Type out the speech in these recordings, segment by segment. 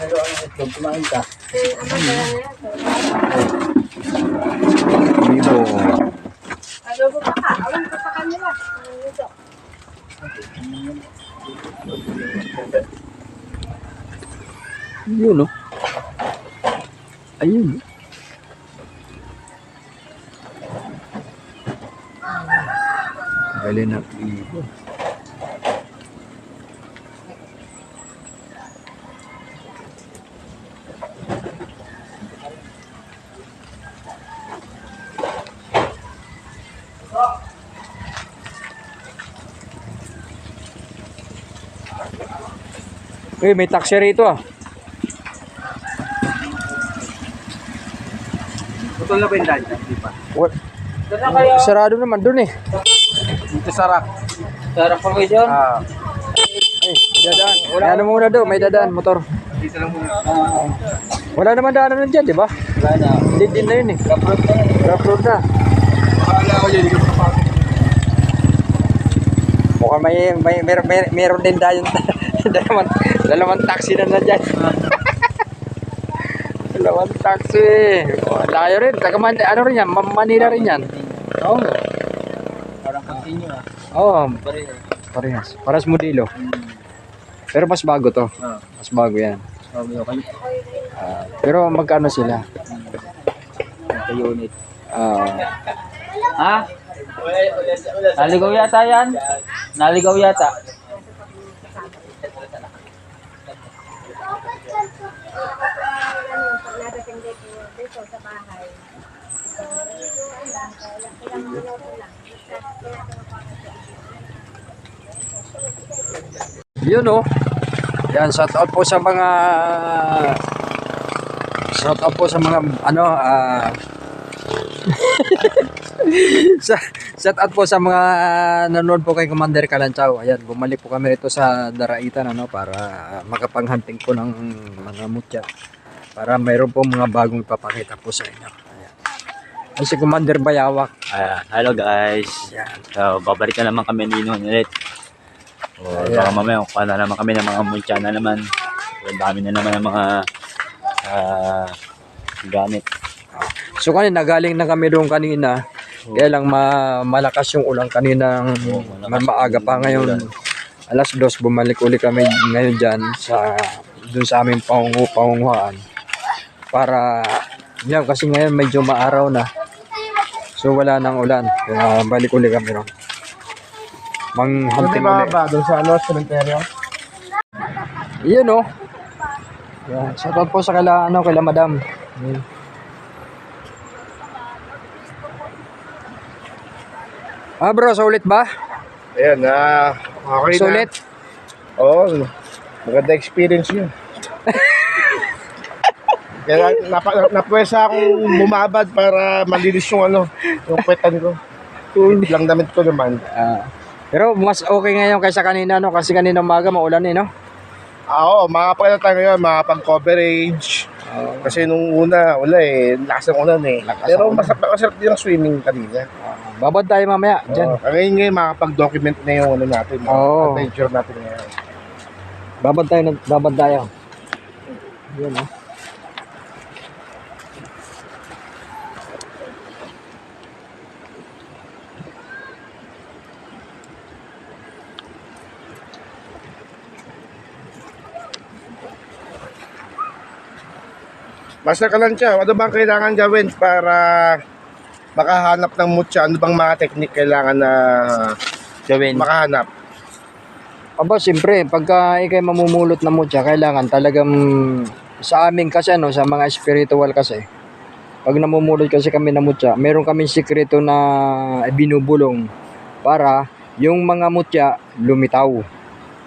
Pero ang itlog, kumain ka. Bibo. Adobo pa ka. Alam ko sa kanila. Ito. Yun, oh. Ayun. oh. Galing na bibo. Uy, may taxi rito ah. Putol na ba yung dahil? Hindi pa. What? Na kayo. Sarado naman dun eh. Dito sarak. Sarak formation? Ah. Ay, may dadaan. Wala na muna daw, may dadaan, motor. Dito lang muna. Wala naman daanan nun dyan, di ba? Wala na. Hindi din na yun eh. Kaprot na. Rough road na. Akala ko yun. Hindi ko. Mukhang may, may, may, may, meron din dayon. dalawang, dalawang taxi na na dyan. dalawang taxi. Oh, layo rin. Taga Man, ano rin yan? Ma- Manila rin yan. Oo. Parang continue ah. Oo, Pareho. parehas. Parehas modelo. Pero mas bago to. Ah. Mas bago yan. Sabi ko kayo. Ah, pero magkano sila? Sa unit. Ah, Ha? Naligaw yata yan? Naligaw yata. Nadating dito dito sa bahay. So, ilang minuto lang. Yun oh. Yan, shout out po sa mga shout out po sa mga ano ah sa, shout out po sa mga nanonood po kay Commander Kalanchaw. Ayan, bumalik po kami rito sa Daraitan ano para makapanghanting po ng mga mutya. Para mayroon po mga bagong ipapakita po sa inyo. Ayan. Ay, si Commander Bayawak. Ah, hello guys. Ayan. So, babalik na naman kami ni ulit. O, Ayan. baka mamaya, kuha na naman kami ng mga mulcha na naman. Ang dami na naman ng mga ah, gamit. So kanina galing na kami doon kanina. Kaya lang ma malakas yung ulan kanina Oo, malakas maaga pa ngayon. Alas dos bumalik uli kami ngayon diyan sa doon sa aming pangungu pangunguhan. Para yan kasi ngayon medyo maaraw na. So wala nang ulan. Kaya balik uli kami ron. Manghunting uli. ba? Doon sa ano, cementerio? Iyon oh. Yan, shout out po sa kala ano kala Madam. Yan. Ah bro, sulit ba? Ayan, ah, okay na. Sulit? Oo, maganda experience yun. Kaya napa, napwesa akong bumabad para malinis yung ano, yung kwetan ko. Lang damit ko naman. Ah. pero mas okay ngayon kaysa kanina no kasi kanina umaga maulan eh no. Ah, Oo, makapagano tayo ngayon, makapag-coverage. Kasi nung una, wala eh, lakas ng ulan eh. Pero masarap, masarap din ang swimming kanina. Babad tayo mamaya diyan. Oo, ngayon ngayon, makapag-document na yung ano natin, Oo. adventure natin ngayon. Babad tayo ng babad tayo. Yan oh. Master Kalancha, ano bang kailangan gawin para makahanap ng mutya? Ano bang mga technique kailangan na Gawin. makahanap? Aba, siyempre, pagka ikay mamumulot ng mutya, kailangan talagang sa amin kasi ano, sa mga spiritual kasi. Pag namumulot kasi kami ng mutya, meron kaming sikreto na binubulong para yung mga mutya lumitaw,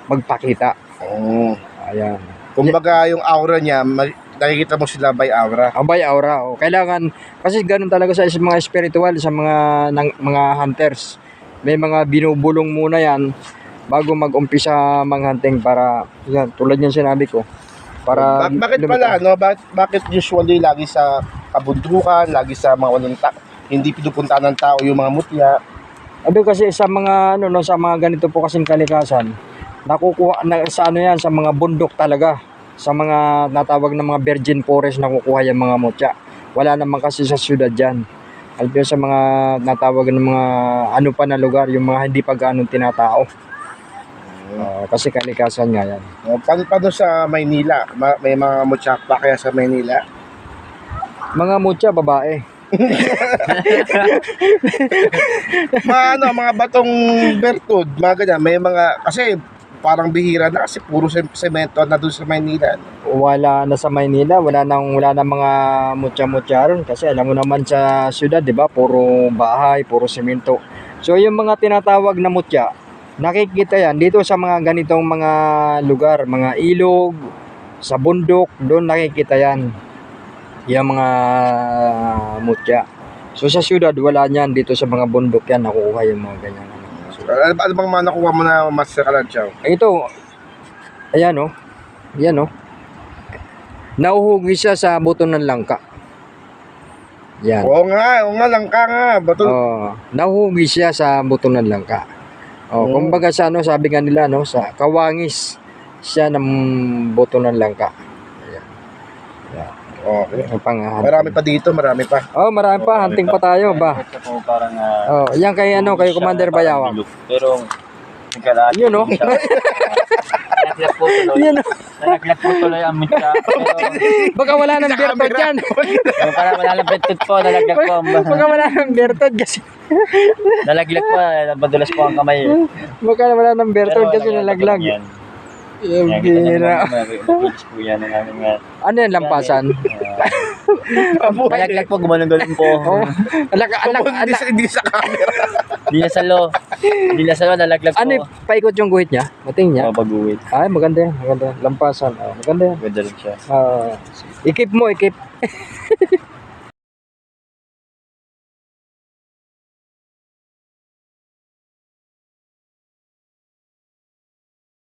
magpakita. Oo. Ayan. Kumbaga yung aura niya, nakikita mo sila by aura. Abay aura. O, kailangan kasi ganun talaga sa mga spiritual sa mga ng, mga hunters. May mga binubulong muna 'yan bago mag-umpisa manghunting para yan tulad ng sinabi ko. Para Ba- bakit pala, no? Bakit, bakit usually lagi sa kabundukan, lagi sa mga walang ta- hindi pinupunta ng tao yung mga mutya? Abi kasi sa mga ano no sa mga ganito po kasing kalikasan nakukuha na sa ano yan sa mga bundok talaga. Sa mga natawag na mga virgin forest na kukuha yung mga mutya. Wala naman kasi sa syudad dyan. Alam sa mga natawag ng mga ano pa na lugar, yung mga hindi pa ganun tinatao. Ah, kasi kalikasan nga yan. Oh, paano, sa Maynila? Ma- may mga mutsak pa kaya sa Maynila? Mga mutya, babae. mga ano, mga batong bertud, mga ganyan. May mga, kasi parang bihira na kasi puro sem- semento na doon sa Maynila. wala na sa Maynila, wala nang wala na mga mutya-mutya ron kasi alam mo naman sa syudad, 'di ba? Puro bahay, puro semento. So yung mga tinatawag na mutya, nakikita yan dito sa mga ganitong mga lugar, mga ilog, sa bundok, doon nakikita yan. Yung mga mutya. So sa syudad, wala niyan. Dito sa mga bundok yan, nakukuha yung mga ganyan. Ano. So, Ano, ano bang mga nakuha mo na Master Kalanchaw? ito, ayan oh. Ayan oh. Nauhugi siya sa buto ng langka. Yan. Oo nga, oo nga, langka nga. Bato, Oh, nauhugi siya sa buto ng langka. Oh, Mm. kumbaga sa ano, sabi nga nila no, sa kawangis siya ng buto ng langka. Okay. Ang pang Marami pa dito, marami pa. Oh, marami pa, hunting pa tayo ba. Ito po parang ah, Oh, yan kay ano, kay Commander parang Bayawang. bilog. Pero nagkalahati Yun, oh. siya. Nalaglag po tuloy. Yan oh. Nalaglag po tuloy ang mutya. Pero Baka wala nang bertod dyan. pero parang malalapit po, nalaglag po. Baka wala nang bertod kasi Nalaglag po, madulas po ang kamay. baka wala nang bertod kasi Pero, nalaglag. Yan. Yung ah, Ano yan, lampasan? Nalaglag po, gumanong-ganon po. Alak, alak, hindi, alak. sa, hindi sa camera. Hindi na salo. Hindi na salo, nalaglag po. Ano, yung paikot yung guhit niya? Mating niya? Mabaguwit. Ay, maganda yan, maganda. Lampasan. Oh, maganda yan. Ganda rin siya. Ah, ikip mo, ikip.